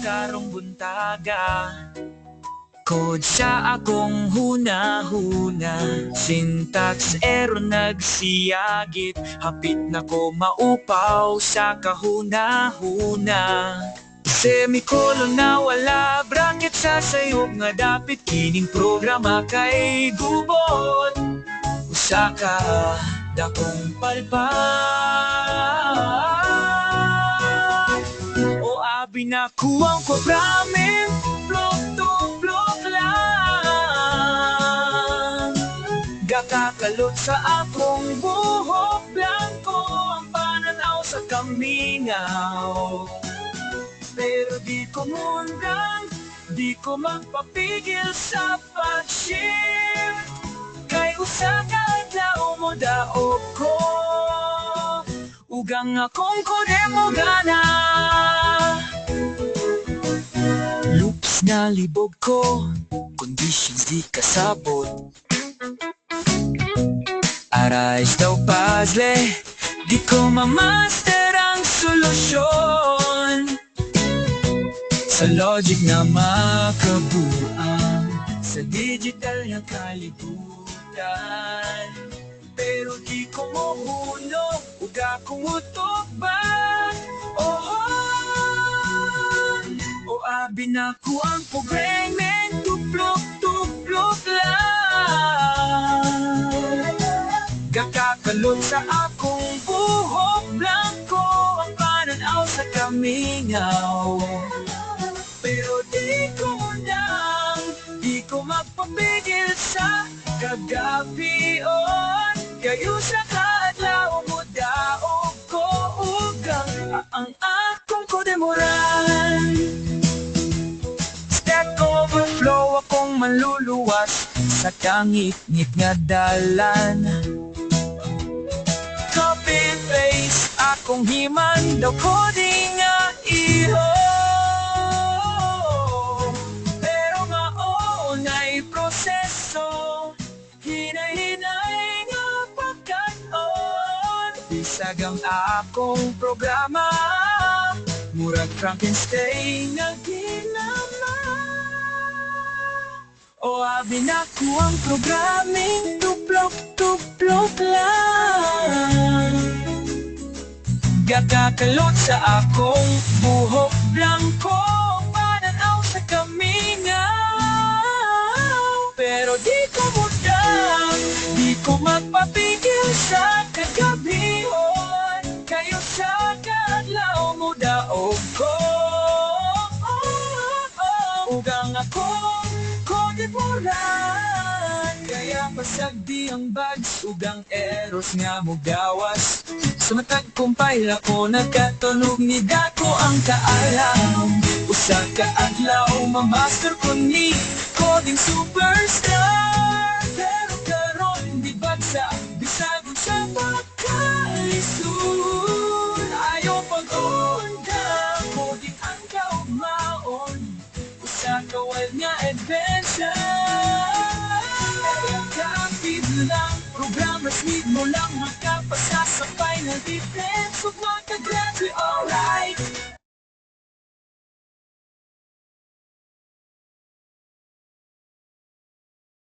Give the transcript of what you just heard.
karong buntaga. Kod sa akong huna-huna. Syntax error nagsiyagit. Hapit na ko maupaw sa kahuna-huna. Semikolon na wala bracket sa sayop nga dapit kining programa kay gubot Usa ka dakong palpak O abi na kuwang programming Block to block lang. Gakakalot sa akong buhok. Blanco ang pananaw sa kamingaw. Pero di ko mundang Di ko magpapigil sa pag-shift Kay usa ka daog ko. Ugang akong kode mo gana Loops na libog ko Conditions di kasabot. Arise daw puzzle Di ko mamaster ang solusyon. Sa logic na makabuang Sa digital na kalibutan Pero di ko mahuno o abi na ko ang programming Tuplok, tuplok lang Gakakalot sa akong buhok Blanco ang pananaw sa kamingaw. Pero di ko lang Di ko magpapigil sa kagabion. Kayo sa Overflow akong maluluwas Sa kangit-ngit nga dalan. Copy paste akong himan Daw coding nga iho. Pero maunay proseso Hinay-hinay nga pagkaon Bisag akong programa Murag Frankenstein na ginama O abi na ko ang programming Tuplok, tuplok lang. Gakakalot sa akong buhok blanco. Pananaw sa kamingaw. Pero di ko mudang Di ko magpapigil kodeboran Kaya pasagdi ang bags Ugang eros nga mo gawas. Sumatag compile ako Nagkatunog ni Dako ang kaalam Usa ka adlaw Mamaster ko ni Coding superstar Wild nga adventure. Kaya kapit lang Programmers need mo lang Magkapasa sa final defense Huwag